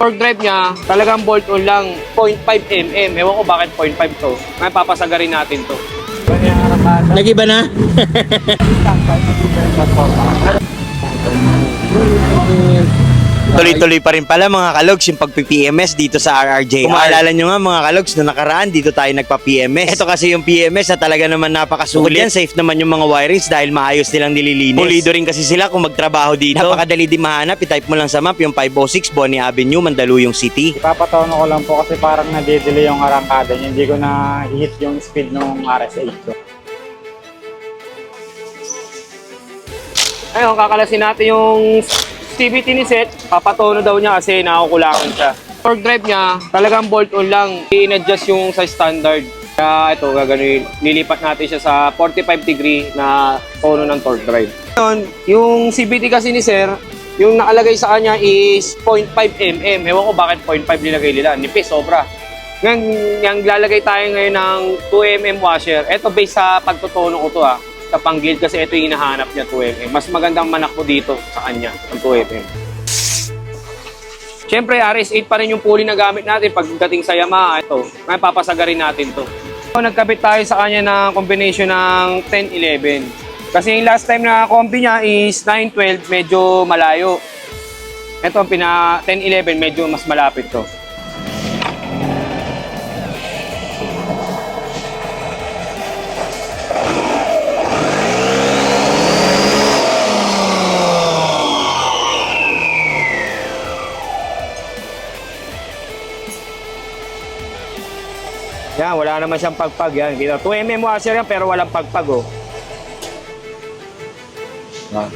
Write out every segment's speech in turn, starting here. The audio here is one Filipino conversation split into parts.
Torque drive niya, talagang bolt on lang, 0.5 mm. Ewan ko bakit 0.5 to. May papasagarin natin to. Nagiba na? Tuloy-tuloy pa rin pala mga kalogs yung pagpi-PMS dito sa RRJ. Kung maalala nyo nga mga kalogs, na nakaraan dito tayo nagpa-PMS. Ito kasi yung PMS na talaga naman napakasulit. Yan, safe naman yung mga wirings dahil maayos nilang nililinis. Pulido rin kasi sila kung magtrabaho dito. Napakadali din mahanap. I-type mo lang sa map yung 506 Bonnie Avenue, Mandaluyong City. Ipapatono ko lang po kasi parang nadidelay yung arangkada niya. Hindi ko na hit yung speed ng RS8 ko. Ayun, kakalasin natin yung CVT ni Seth. Papatono daw niya kasi nakukulangan siya. Torque drive niya, talagang bolt on lang. I-adjust yung sa standard. Kaya ito, gagano'n. Lilipat natin siya sa 45 degree na tono ng torque drive. Yun, yung CVT kasi ni Sir, yung nakalagay sa kanya is 0.5 mm. Ewan ko bakit 0.5 nilagay nila. Nipis, sobra. Ngayon, yung lalagay tayo ngayon ng 2 mm washer. Ito based sa pagtutono ko to ah. Sa panggilid kasi ito yung hinahanap niya 2 mm. Mas magandang manakbo dito sa kanya, ang 2 mm. Siyempre, RS8 pa rin yung pulley na gamit natin pagdating sa Yamaha. Ito, may papasagarin natin to. So, nagkabit tayo sa kanya ng combination ng 10-11. Kasi yung last time na combi niya is 9-12, medyo malayo. Ito, pina 10-11, medyo mas malapit to. Yan, wala naman siyang pagpag yan. Kita, 2mm washer yan pero walang pagpag oh. Yan.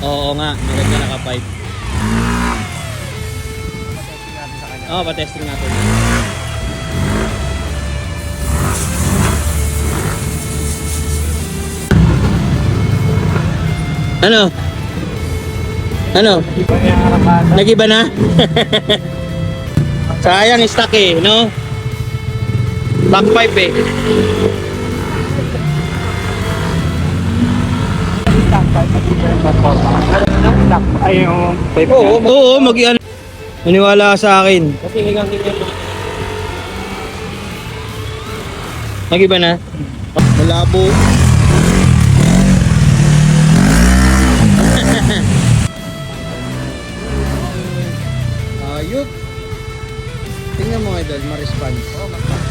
Oo nga, maganda naka-pipe. Oo, oh, pa-testing natin. Ano? Ano? Nagiba na? Sayang stuck eh, no? Back pipe eh. Ay, Oo, oo, mag. Maniwala ka sa akin. Kasi higang higang Nagiba na? Malabo. Tingnan mo idol, ma-response.